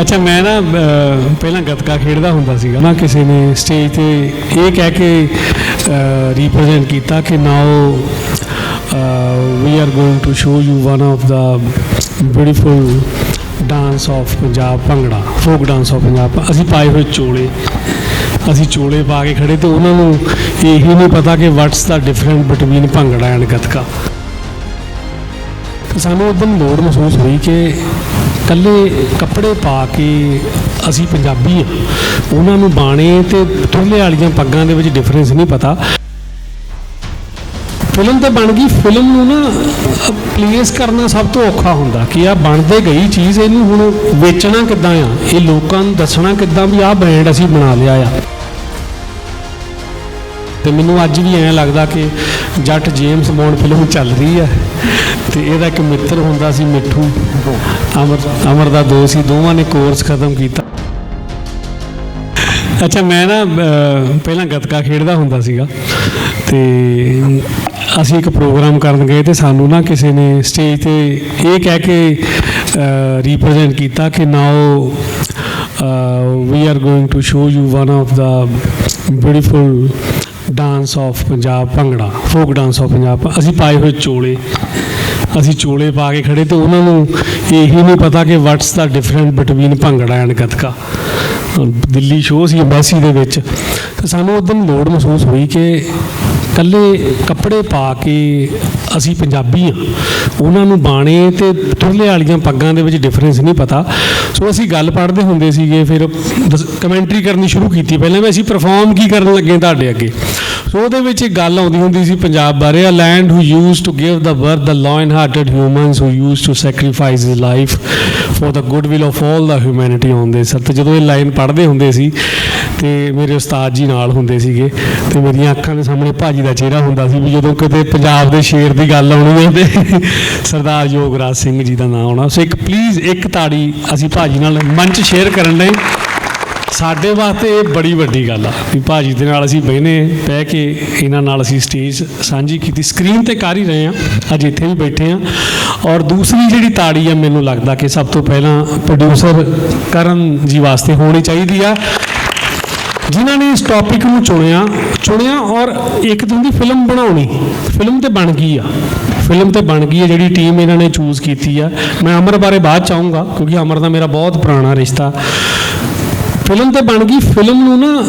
ਅੱਛਾ, ਮੈਂ ਨਾ ਪਹਿਲਾਂ ਗੱਤਕਾ ਖੇਡਦਾ ਹੁੰਦਾ ਸੀਗਾ ਨਾ, ਕਿਸੇ ਨੇ ਸਟੇਜ ਤੇ ਇਹ ਕਹਿ ਕੇ ਰਿਪਰੈਜ਼ੈਂਟ ਕੀਤਾ ਕਿ now we are going to show you one of the beautiful dance of Punjab bhangra folk dance of Punjab ਅਸੀਂ ਪਾਏ ਹੋਏ ਚੋਲੇ, ਅਸੀਂ ਚੋਲੇ ਪਾ ਕੇ ਖੜੇ ਤੇ ਉਹਨਾਂ ਨੂੰ ਇਹ ਹੀ ਨਹੀਂ ਪਤਾ ਕਿ what's the different between bhangra and gatka. ਸਾਨੂੰ ਉਦੋਂ ਲੋੜ ਮਹਿਸੂਸ ਹੋਈ ਕਿ ਕੱਲੇ ਕੱਪੜੇ ਪਾ ਕੇ ਅਸੀਂ ਪੰਜਾਬੀ ਆ। ਉਹਨਾਂ ਨੂੰ ਬਾਣੇ ਤੇ ਤੁਰਲੇ ਵਾਲੀਆਂ ਪੱਗਾਂ ਦੇ ਵਿੱਚ ਡਿਫਰੈਂਸ ਨਹੀਂ ਪਤਾ। ਫਿਲਮ ਤੇ ਬਣ ਗਈ, ਫਿਲਮ ਨੂੰ ਨਾ ਪਲੇਸ ਕਰਨਾ ਸਭ ਤੋਂ ਔਖਾ ਹੁੰਦਾ ਕਿ ਆ ਬਣਦੇ ਗਈ ਚੀਜ਼, ਇਹਨੂੰ ਹੁਣ ਵੇਚਣਾ ਕਿੱਦਾਂ ਆ? ਇਹ ਲੋਕਾਂ ਨੂੰ ਦੱਸਣਾ ਕਿੱਦਾਂ ਵੀ ਆਹ ਬ੍ਰਾਂਡ ਅਸੀਂ ਬਣਾ ਲਿਆ ਆ। ਤੇ ਮੈਨੂੰ ਅੱਜ ਵੀ ਐਂ ਲੱਗਦਾ ਕਿ ਜੱਟ ਜੇਮਸ ਬੌਂਡ ਫਿਲਮ ਚੱਲ ਰਹੀ ਹੈ ਤੇ ਇਹਦਾ ਇੱਕ ਮਿੱਤਰ ਹੁੰਦਾ ਸੀ ਮਿੱਠੂ। ਅਮਰ ਅਮਰ ਦਾ ਦੋਸਤ ਸੀ ਦੋਵਾਂ ਨੇ ਕੋਰਸ ਖਤਮ ਕੀਤਾ। ਅੱਛਾ ਮੈਂ ਨਾ ਅਹ, ਪਹਿਲਾਂ ਗੱਤਕਾ ਖੇਡਦਾ ਹੁੰਦਾ ਸੀਗਾ। ਤੇ ਅਸੀਂ ਇੱਕ ਪ੍ਰੋਗਰਾਮ ਕਰਨ ਗਏ ਤੇ ਸਾਨੂੰ ਨਾ ਕਿਸੇ ਨੇ ਸਟੇਜ ਤੇ ਇਹ ਕਹਿ ਕੇ ਰਿਪਰੈਜ਼ੈਂਟ ਕੀਤਾ ਕਿ now we are going to show you one of the beautiful dance of Punjab bhangra folk dance of Punjab ਅਸੀਂ ਪਾਏ ਹੋਏ ਚੋਲੇ। ਅਸੀਂ ਚੋਲੇ ਪਾ ਕੇ ਖੜੇ ਤੇ ਉਹਨਾਂ ਨੂੰ ਇਹ ਹੀ ਨਹੀਂ ਪਤਾ ਕਿ what's the different between bhangra and gatka. Delhi show C embassy ਦੇ ਵਿੱਚ। ਤੇ ਸਾਨੂੰ ਉਦੋਂ ਲੋੜ ਮਹਿਸੂਸ ਹੋਈ ਕਿ ਕੱਲੇ ਕੱਪੜੇ ਪਾ ਕੇ ਅਸੀਂ ਪੰਜਾਬੀ ਆ। ਉਹਨਾਂ ਨੂੰ ਬਾਣੇ ਤੇ ਤੁਰਲੇ ਵਾਲੀਆਂ ਪੱਗਾਂ ਦੇ ਵਿੱਚ ਡਿਫਰੈਂਸ ਨਹੀਂ ਪਤਾ। ਸੋ ਅਸੀਂ ਗੱਲ ਪੜ੍ਹਦੇ ਹੁੰਦੇ ਸੀਗੇ, ਫਿਰ ਕਮੈਂਟਰੀ ਕਰਨੀ ਸ਼ੁਰੂ ਕੀਤੀ। ਪਹਿਲਾਂ ਵੀ ਅਸੀਂ ਪਰਫਾਰਮ ਕੀ ਕਰਨ ਲੱਗੇ ਤੁਹਾਡੇ ਅੱਗੇ? ਸੋ ਉਹਦੇ ਵਿੱਚ ਇੱਕ ਗੱਲ ਆਉਂਦੀ ਹੁੰਦੀ ਸੀ ਪੰਜਾਬ ਬਾਰੇ a land who used to give the birth the lion hearted humans who used to sacrifice his life for the good will of all the humanity on ਦੇ ਸਰ ਤੇ ਜਦੋਂ ਇਹ ਲਾਈਨ ਪੜ੍ਹਦੇ ਹੁੰਦੇ ਸੀ, ਤੇ ਮੇਰੇ ਉਸਤਾਦ ਜੀ ਨਾਲ ਹੁੰਦੇ ਸੀਗੇ, ਤੇ ਮੇਰੀਆਂ ਅੱਖਾਂ ਦੇ ਸਾਹਮਣੇ ਭਾਜੀ ਦਾ ਚਿਹਰਾ ਹੁੰਦਾ ਸੀ ਵੀ ਜਦੋਂ ਕਿਤੇ ਪੰਜਾਬ ਦੇ ਸ਼ੇਰ ਦੀ ਗੱਲ ਆਉਣੀ ਹੈ ਤੇ ਸਰਦਾਰ ਯੋਗਰਾਜ ਸਿੰਘ ਜੀ ਦਾ ਨਾਮ ਆਉਣਾ। ਸੋ ਇੱਕ ਪਲੀਜ਼ ਇੱਕ ਤਾੜੀ ਅਸੀਂ ਭਾਜੀ ਨਾਲ ਮੰਚ ਸ਼ੇਅਰ ਕਰਨ ਲਈ ਸਾਡੇ ਵਾਸਤੇ ਇਹ ਬੜੀ ਵੱਡੀ ਗੱਲ ਆ ਵੀ ਭਾਜੀ ਦੇ ਨਾਲ ਅਸੀਂ ਬਹਿਨੇ, ਬਹਿ ਕੇ ਇਹਨਾਂ ਨਾਲ ਅਸੀਂ ਸਟੇਜ ਸਾਂਝੀ ਕੀਤੀ। ਸਕਰੀਨ ਤੇ ਕਰ ਹੀ ਰਹੇ ਆ ਅੱਜ ਇੱਥੇ ਵੀ ਬੈਠੇ ਆ ਔਰ ਦੂਸਰੀ ਜਿਹੜੀ ਤਾੜੀ ਆ, ਮੈਨੂੰ ਲੱਗਦਾ ਕਿ ਸਭ ਤੋਂ ਪਹਿਲਾਂ ਪ੍ਰੋਡਿਊਸਰ ਕਰਨ ਜੀ ਵਾਸਤੇ ਹੋਣੀ ਚਾਹੀਦੀ ਆ। ਜਿਨ੍ਹਾਂ ਨੇ ਇਸ ਟੌਪਿਕ ਨੂੰ ਚੁਣਿਆ ਚੁਣਿਆ ਔਰ ਇੱਕ ਦਿਨ ਦੀ ਫਿਲਮ ਬਣਾਉਣੀ ਫਿਲਮ ਤੇ ਬਣ ਗਈ ਆ। ਫਿਲਮ ਤੇ ਬਣ ਗਈ ਹੈ ਜਿਹੜੀ ਟੀਮ ਇਹਨਾਂ ਨੇ ਚੂਜ਼ ਕੀਤੀ ਆ। ਮੈਂ ਅਮਰ ਬਾਰੇ ਬਾਅਦ ਚਾਹੂੰਗਾ ਕਿਉਂਕਿ ਅਮਰ ਦਾ ਮੇਰਾ ਬਹੁਤ ਪੁਰਾਣਾ ਰਿਸ਼ਤਾ। ਫਿਲਮ ਤੇ ਬਣ ਗਈ। ਫਿਲਮ ਨੂੰ ਨਾ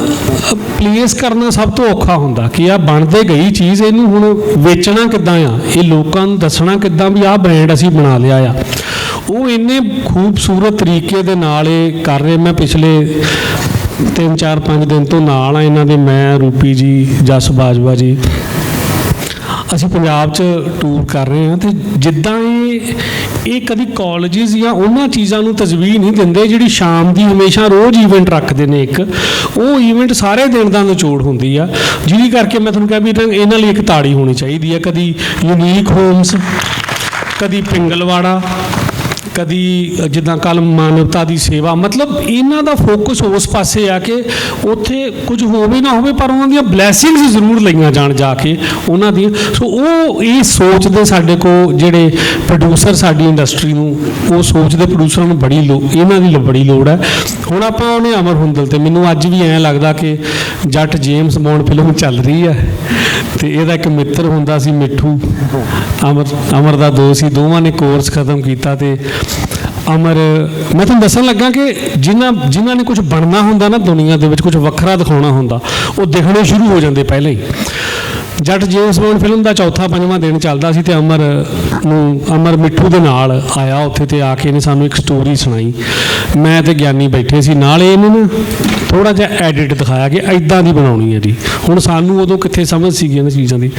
ਪਲੇਸ ਕਰਨਾ ਸਭ ਤੋਂ ਔਖਾ ਹੁੰਦਾ ਕਿ ਆ ਬਣਦੇ ਗਈ ਚੀਜ਼, ਇਹਨੂੰ ਹੁਣ ਵੇਚਣਾ ਕਿੱਦਾਂ ਆ? ਇਹ ਲੋਕਾਂ ਨੂੰ ਦੱਸਣਾ ਕਿੱਦਾਂ ਵੀ ਆਹ ਬ੍ਰਾਂਡ ਅਸੀਂ ਬਣਾ ਲਿਆ ਆ। ਉਹ ਇੰਨੇ ਖੂਬਸੂਰਤ ਤਰੀਕੇ ਦੇ ਨਾਲ ਇਹ ਕਰ ਰਹੇ। ਮੈਂ ਪਿਛਲੇ 3 4 5 ਦਿਨ ਤੋਂ ਨਾਲ ਆ ਇਹਨਾਂ ਦੇ, ਮੈਂ, ਰੂਪੀ ਜੀ, ਜਸ ਬਾਜਵਾ ਜੀ। ਅਸੀਂ ਪੰਜਾਬ 'ਚ ਟੂਰ ਕਰ ਰਹੇ ਹਾਂ ਤੇ ਜਿੱਦਾਂ ਇਹ ਇਹ ਕਦੀ ਕਾਲਜਸ ਜਾਂ ਉਹਨਾਂ ਚੀਜ਼ਾਂ ਨੂੰ ਤਜਵੀਜ਼ ਨਹੀਂ ਦਿੰਦੇ ਜਿਹੜੀ ਸ਼ਾਮ ਦੀ ਹਮੇਸ਼ਾ ਰੋਜ਼ ਈਵੈਂਟ ਰੱਖਦੇ ਨੇ ਇੱਕ। ਉਹ ਈਵੈਂਟ ਸਾਰੇ ਦਿਨ ਦਾ ਨਿਚੋੜ ਹੁੰਦੀ ਆ, ਜਿਹਦੀ ਕਰਕੇ ਮੈਂ ਤੁਹਾਨੂੰ ਕਿਹਾ ਵੀ ਇਹਨਾਂ- ਇਹਨਾਂ ਲਈ ਇੱਕ ਤਾੜੀ ਹੋਣੀ ਚਾਹੀਦੀ ਆ। ਕਦੀ ਯੂਨੀਕ ਹੋਮਸ ਕਦੀ ਪਿੰਗਲਵਾੜਾ ਕਦੀ ਜਿੱਦਾਂ ਕੱਲ ਮਾਨਵਤਾ ਦੀ ਸੇਵਾ, ਮਤਲਬ ਇਹਨਾਂ ਦਾ ਫੋਕਸ ਉਸ ਪਾਸੇ ਆ ਕਿ ਉੱਥੇ ਕੁਝ ਹੋਵੇ ਨਾ ਹੋਵੇ, ਪਰ ਉਹਨਾਂ ਦੀਆਂ ਬਲੇਸਿੰਗਸ ਜ਼ਰੂਰ ਲਈਆਂ ਜਾਣ ਜਾ ਕੇ ਉਹਨਾਂ ਦੀਆਂ। ਸੋ ਉਹ ਇਹ ਸੋਚਦੇ ਸਾਡੇ ਕੋ ਜਿਹੜੇ ਪ੍ਰੋਡਿਊਸਰ ਸਾਡੀ ਇੰਡਸਟਰੀ ਨੂੰ, ਉਹ ਸੋਚਦੇ ਪ੍ਰੋਡਿਊਸਰਾਂ ਨੂੰ ਬੜੀ ਲੋ, ਇਹਨਾਂ ਦੀ ਬੜੀ ਲੋੜ ਹੈ। ਹੁਣ ਆਪਾਂ ਉਹਨੇ ਅਮਰ ਹੁੰਦਲ ਤੇ ਮੈਨੂੰ ਅੱਜ ਵੀ ਐਂ ਲੱਗਦਾ ਕਿ ਜੱਟ ਜੇਮਸ ਬੌਂਡ ਫਿਲਮ ਚੱਲ ਰਹੀ ਹੈ ਤੇ ਇਹਦਾ ਇੱਕ ਮਿੱਤਰ ਹੁੰਦਾ ਸੀ ਮਿੱਠੂ। ਅਮਰ ਅਮਰ ਦਾ ਦੋਸਤ ਸੀ, ਦੋਵਾਂ ਨੇ ਕੋਰਸ ਖਤਮ ਕੀਤਾ ਤੇ ਅਮਰ, ਮੈਂ ਤੁਹਾਨੂੰ ਦੱਸਣ ਲੱਗਾ ਕਿ ਜਿਨ੍ਹਾਂ ਜਿਨ੍ਹਾਂ ਨੇ ਕੁਝ ਬਣਨਾ ਹੁੰਦਾ ਨਾ ਦੁਨੀਆ ਦੇ ਵਿੱਚ ਕੁਝ ਵੱਖਰਾ ਦਿਖਾਉਣਾ ਹੁੰਦਾ, ਉਹ ਦਿਖਣੇ ਸ਼ੁਰੂ ਹੋ ਜਾਂਦੇ ਪਹਿਲਾਂ ਹੀ। ਜੱਟ ਜੇਮਸ ਬੌਂਡ ਫਿਲਮ ਦਾ ਚੌਥਾ, ਪੰਜਵਾਂ ਦਿਨ ਚੱਲਦਾ ਸੀ ਤੇ ਅਮਰ ਨੂੰ, ਅਮਰ ਮਿੱਠੂ ਦੇ ਨਾਲ ਆਇਆ ਉੱਥੇ ਤੇ ਆ ਕੇ ਇਹਨੇ ਸਾਨੂੰ ਇੱਕ ਸਟੋਰੀ ਸੁਣਾਈ। ਮੈਂ ਤੇ ਗਿਆਨੀ ਬੈਠੇ ਸੀ, ਨਾਲ ਇਹਨੇ ਨਾ ਥੋੜਾ ਜਿਹਾ ਐਡਿਟ ਦਿਖਾਇਆ ਕਿ ਐਦਾਂ ਦੀ ਬਣਾਉਣੀ ਹੈ ਜੀ। ਹੁਣ ਸਾਨੂੰ ਉਦੋਂ ਕਿੱਥੇ ਸਮਝ ਸੀਗੀ ਇਹਨਾਂ ਚੀਜ਼ਾਂ ਦੀ।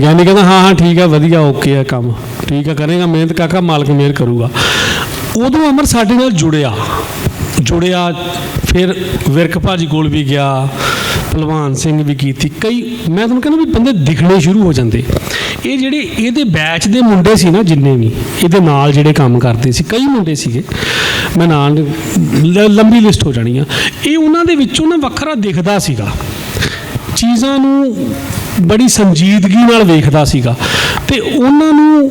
ਗਿਆਨੀ ਕਹਿੰਦਾ, ਹਾਂ ਹਾਂ, ਠੀਕ ਆ, ਵਧੀਆ ਓਕੇ ਆ ਕੰਮ। ਠੀਕ ਆ, ਕਰੇਗਾ ਮਿਹਨਤ, ਕਾਕਾ ਮਾਲਕ ਮਿਹਰ ਕਰੂਗਾ। ਉਦੋਂ ਅਮਰ ਸਾਡੇ ਨਾਲ ਜੁੜਿਆ। ਜੁੜਿਆ, ਫਿਰ ਵਿਰਕ ਭਾਜੀ ਕੋਲ ਵੀ ਗਿਆ ਭਲਵਾਨ ਸਿੰਘ ਵੀ ਕੀਤੀ। ਕਈ, ਮੈਂ ਤੁਹਾਨੂੰ ਕਹਿੰਦਾ ਵੀ ਬੰਦੇ ਦਿਖਣੇ ਸ਼ੁਰੂ ਹੋ ਜਾਂਦੇ। ਇਹ ਜਿਹੜੇ, ਇਹਦੇ ਬੈਚ ਦੇ ਮੁੰਡੇ ਸੀ ਨਾ ਜਿੰਨੇ ਵੀ, ਇਹਦੇ ਨਾਲ ਜਿਹੜੇ ਕੰਮ ਕਰਦੇ ਸੀ, ਕਈ ਮੁੰਡੇ ਸੀਗੇ। ਮੈਂ ਨਾਲ ਲੰਬੀ ਲਿਸਟ ਹੋ ਜਾਣੀ ਆ। ਇਹ ਉਹਨਾਂ ਦੇ ਵਿੱਚੋਂ ਨਾ ਵੱਖਰਾ ਦਿਖਦਾ ਸੀਗਾ। ਚੀਜ਼ਾਂ ਨੂੰ ਬੜੀ ਸੰਜੀਦਗੀ ਨਾਲ ਵੇਖਦਾ ਸੀਗਾ। ਤੇ ਉਹਨਾਂ ਨੂੰ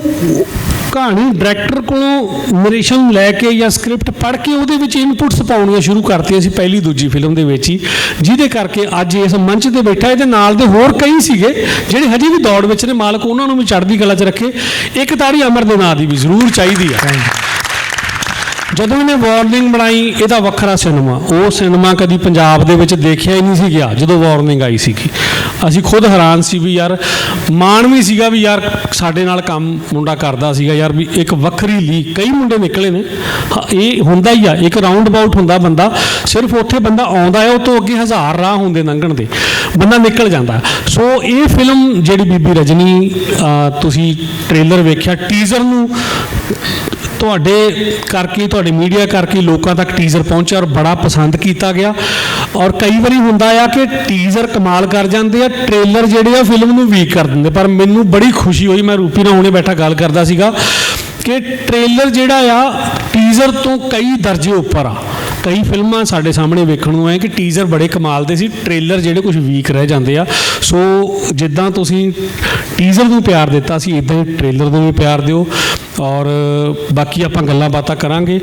ਕਹਾਣੀ ਡਾਇਰੈਕਟਰ ਕੋਲੋਂ ਨਰੇਸ਼ਨ ਲੈ ਕੇ ਜਾਂ ਸਕ੍ਰਿਪਟ ਪੜ੍ਹ ਕੇ ਉਹਦੇ ਵਿੱਚ ਇਨਪੁਟਸ ਪਾਉਣੀਆਂ ਸ਼ੁਰੂ ਕਰਤੀਆਂ ਸੀ ਪਹਿਲੀ ਦੂਜੀ ਫਿਲਮ ਦੇ ਵਿੱਚ ਹੀ, ਜਿਹਦੇ ਕਰਕੇ ਅੱਜ ਇਸ ਮੰਚ ਤੇ ਬੈਠਾ ਇਹਦੇ ਨਾਲ ਦੇ ਹੋਰ ਕਈ ਸੀਗੇ ਜਿਹੜੇ ਹਜੇ ਵੀ ਦੌੜ ਵਿੱਚ ਨੇ, ਮਾਲਕ ਉਹਨਾਂ ਨੂੰ ਵੀ ਚੜ੍ਹਦੀ ਕਲਾ 'ਚ ਰੱਖੇ। ਇੱਕ ਤਾੜੀ ਅਮਰ ਦੇ ਨਾਂ ਦੀ ਵੀ ਜ਼ਰੂਰ ਚਾਹੀਦੀ ਆ। ਜਦੋਂ ਇਹਨੇ ਵਾਰਨਿੰਗ ਬਣਾਈ, ਇਹਦਾ ਵੱਖਰਾ ਸਿਨੇਮਾ ਉਹ ਸਿਨੇਮਾ ਕਦੀ ਪੰਜਾਬ ਦੇ ਵਿੱਚ ਦੇਖਿਆ ਹੀ ਨਹੀਂ ਸੀ ਗਿਆ, ਜਦੋਂ ਵਾਰਨਿੰਗ ਆਈ ਸੀਗੀ। ਅਸੀਂ ਖੁਦ ਹੈਰਾਨ ਸੀ ਵੀ ਯਾਰ, ਮਾਣ ਵੀ ਸੀਗਾ ਵੀ ਯਾਰ ਸਾਡੇ ਨਾਲ ਕੰਮ ਮੁੰਡਾ ਕਰਦਾ ਸੀਗਾ ਯਾਰ ਵੀ ਇੱਕ ਵੱਖਰੀ ਲੀਗ ਕਈ ਮੁੰਡੇ ਨਿਕਲੇ ਨੇ। ਇਹ ਹੁੰਦਾ ਹੀ ਆ, ਇੱਕ ਰਾਉਂਡ ਅਬਾਊਟ ਹੁੰਦਾ ਬੰਦਾ, ਸਿਰਫ ਉੱਥੇ ਬੰਦਾ ਆਉਂਦਾ ਹੈ, ਉਹ ਤੋਂ ਅੱਗੇ ਹਜ਼ਾਰ ਰਾਹ ਹੁੰਦੇ ਲੰਘਣ ਦੇ। ਬੰਦਾ ਨਿਕਲ ਜਾਂਦਾ। ਸੋ ਇਹ ਫਿਲਮ ਜਿਹੜੀ ਬੀਬੀ ਰਜਨੀ ਤੁਸੀਂ ਟ੍ਰੇਲਰ ਵੇਖਿਆ ਟੀਜ਼ਰ ਨੂੰ ਤੁਹਾਡੇ ਕਰਕੇ, ਤੁਹਾਡੇ ਮੀਡੀਆ ਕਰਕੇ ਲੋਕਾਂ ਤੱਕ ਟੀਜ਼ਰ ਪਹੁੰਚਿਆ ਔਰ ਬੜਾ ਪਸੰਦ ਕੀਤਾ ਗਿਆ। ਔਰ ਕਈ ਵਾਰੀ ਹੁੰਦਾ ਆ ਕਿ ਟੀਜ਼ਰ ਕਮਾਲ ਕਰ ਜਾਂਦੇ ਆ ਟ੍ਰੇਲਰ ਜਿਹੜੇ ਆ ਫਿਲਮ ਨੂੰ ਵੀਕ ਕਰ ਦਿੰਦੇ। ਪਰ ਮੈਨੂੰ ਬੜੀ ਖੁਸ਼ੀ ਹੋਈ, ਮੈਂ ਰੂਪੀ ਨਾਲ ਹੁਣੇ ਬੈਠਾ ਗੱਲ ਕਰਦਾ ਸੀਗਾ ਕਿ ਟ੍ਰੇਲਰ ਜਿਹੜਾ ਆ ਟੀਜ਼ਰ ਤੋਂ ਕਈ ਦਰਜੇ ਉੱਪਰ ਆ। ਕਈ ਫਿਲਮਾਂ ਸਾਡੇ ਸਾਹਮਣੇ ਵੇਖਣ ਨੂੰ ਆਏ ਕਿ ਟੀਜ਼ਰ ਬੜੇ ਕਮਾਲ ਦੇ ਸੀ ਟ੍ਰੇਲਰ ਜਿਹੜੇ ਕੁਝ ਵੀਕ ਰਹਿ ਜਾਂਦੇ ਆ। ਸੋ ਜਿੱਦਾਂ ਤੁਸੀਂ ਟੀਜ਼ਰ ਨੂੰ ਪਿਆਰ ਦਿੱਤਾ ਸੀ ਇਦਾਂ ਹੀ ਟ੍ਰੇਲਰ ਨੂੰ ਵੀ ਪਿਆਰ ਦਿਓ। ਔਰ ਬਾਕੀ ਆਪਾਂ ਗੱਲਾਂ ਬਾਤਾਂ ਕਰਾਂਗੇ।